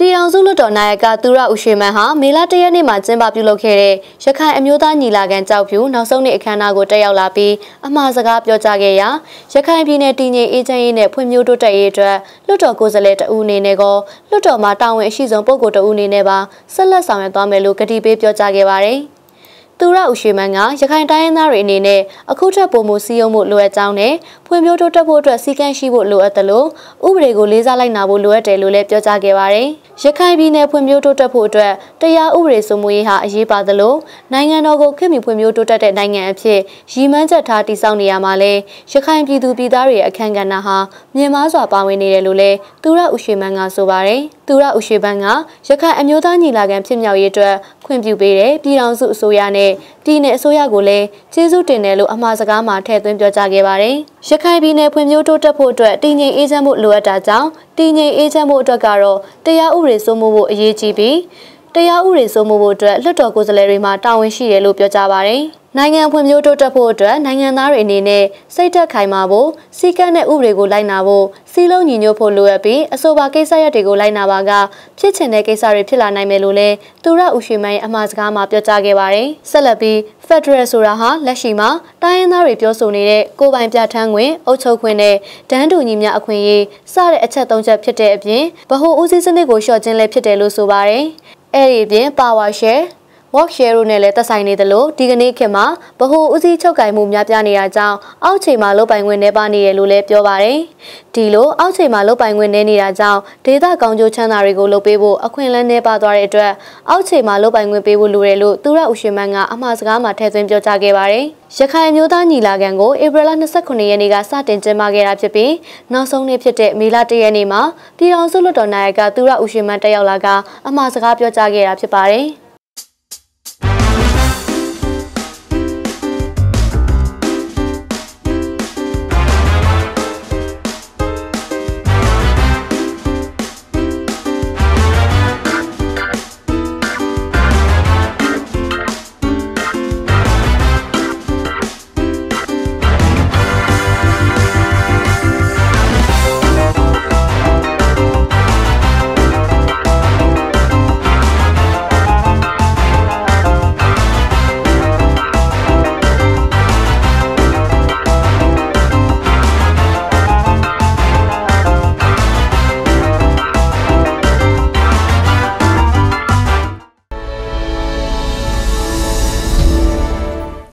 ပြည်ထောင်စုလွှတ်တော်နာယကသူရဦးရွှေမန်းဟာမေလ၁ရက်နေ့မှာကျင်းပပြုလုပ်ခဲ့တဲ့ရခိုင်အမျိုးသားညီလာခံကြောက်ဖြူနောက်ဆုံးနေ့အခမ်းအနားကိုတက်ရောက်လာပြီးအမှားစကားပြောကြားခဲ့ရာရခိုင်ပြည်နယ်တည်ငြိမ်အေးချမ်းရေးနဲ့ဖွံ့ဖြိုးတိုးတက်ရေးအတွက်လွှတ်တော်ကိုယ်စားလှယ်တဦးအနေနဲ့ကောလွှတ်တော်မှာတာဝန်အရှိဆုံးပုဂ္ဂိုလ်တဦးအနေနဲ့ပါဆက်လက်ဆောင်ရွက်သွားမယ်လို့ကတိပေးပြောကြားခဲ့ပါတယ်။ သူရဦးရွှေမန်းကရခိုင်တိုင်းရင်းသားတွေအနေနဲ့အခုထက်ပိုမိုစည်းရုံးမှုလိုအပ်ကြောင်းနဲ့ဖွံ့ဖြိုးတိုးတက်ဖို့အတွက်စည်းကမ်းရှိဖို့လိုအပ်တယ်လို့ဥပဒေကိုလေးစားလိုက်နာဖို့လိုအပ်တယ်လို့လည်းပြောကြားခဲ့ပါတယ်။ရခိုင်ပြည်နယ်ဖွံ့ဖြိုးတိုးတက်ဖို့အတွက်တရားဥပဒေစိုးမိုးရေးဟာအရေးပါသလိုနိုင်ငံတော်ကိုခင်မီဖွံ့ဖြိုးတိုးတက်တဲ့နိုင်ငံအဖြစ်ရည်မှန်းချက်ထားတည်ဆောက်နေရမှာလဲရခိုင်ပြည်သူပြည်သားတွေရဲ့အခမ်းကဏ္ဍဟာမြင့်မားစွာပါဝင်နေတယ်လို့လည်းသူရဦးရွှေမန်းကဆိုပါတယ်။သူရဦးရွှေဘန်းကရခိုင်အမျိုးသားညီလာခံဖြစ်မြောက်ရေးအတွက် ခွင့်ပြုပေးတဲ့ပြည်ထောင်စုအစိုးရနဲ့ပြည်내အစိုးရကိုလည်းကျေးဇူးတင်တယ်လို့အမှားစကားမှာထည့်သွင်းပြောကြားခဲ့ပါတယ်။ရခိုင်ပြည်နယ်ဖွံ့ဖြိုးတိုးတက်ဖို့အတွက်တည်ငြိမ်အေးချမ်းမှုလိုအပ်တာကြောင့်တည်ငြိမ်အေးချမ်းမှုအတွက်ကတော့တရားဥပဒေစိုးမိုးဖို့အရေးကြီးပြီးတရားဥပဒေစိုးမိုးဖို့အတွက်လွှတ်တော်ကိုယ်စားလှယ်တွေမှာတာဝန်ရှိတယ်လို့ပြောကြားပါတယ်။နိုင်ငံဖွံ့ဖြိုးတိုးတက်ဖို့အတွက်နိုင်ငံသားတွေအနေနဲ့စိတ်သက်ခိုင်မာဖို့စီကံတဲ့ဥပဒေကိုလိုက်နာဖို့ စီလုံးညီညွတ်ဖို့လိုအပ်ပြီးအဆိုပါကိစ္စရပ်တွေကိုလိုက်နာပါကဖြစ်ချင်တဲ့ကိစ္စတွေဖြစ်လာနိုင်မယ်လို့လည်းသူရဦးရွှေမိုင်းအမှားစကားမှာပြောကြားခဲ့ပါတယ်။ဆက်လက်ပြီး Federal ဆိုတာဟာလက်ရှိမှာတိုင်းရင်းသားတွေပြောဆိုနေတဲ့ကိုပိုင်ပြဋ္ဌာန်းခွင့်အုပ်ချုပ်ခွင့်နဲ့ဒန်းတူညီမျှအခွင့်အရေးစတဲ့အချက်၃ချက်ဖြစ်တဲ့အပြင်ဗဟိုဦးစီးစနစ်ကိုလျှော့ခြင်းလည်းဖြစ်တယ်လို့ဆိုပါတယ်။အဲ့ဒီအပြင် Power Share work share တို့နဲ့လည်းသက်ဆိုင်နေသလိုဒီကနေ့ခေတ်မှာဗဟိုဦးစီးချုပ်ကိုင်မှုများပြားနေတာကြောင့်အောက်ချိန်မှာလုပိုင်ခွင့်နှဲပါနေရလို့လည်းပြောပါတယ်။ဒီလိုအောက်ချိန်မှာလုပိုင်ခွင့်နှဲနေတာကြောင့်ဒေသကောင်းကျိုးချမ်းသာတွေကိုလုပ်ပေးဖို့အခွင့်အလမ်းနှဲပါသွားတဲ့အတွက်အောက်ချိန်မှာလုပိုင်ခွင့်ပေးဖို့လိုတယ်လို့သူရဦးရှင်မန်းကအမှားစကားမှာထည့်သွင်းပြောကြားခဲ့ပါတယ်။ရခိုင်မျိုးသားညီလာခံကိုဧပြီလ29ရက်နေ့ကစတင်ကျင်းပခဲ့တာဖြစ်ပြီးနောက်ဆုံးနေ့ဖြစ်တဲ့မေလ1ရက်နေ့မှာပြည်ထောင်စုလွှတ်တော်နာယကသူရဦးရှင်မန်းတက်ရောက်လာကအမှားစကားပြောကြားခဲ့တာဖြစ်ပါတယ်။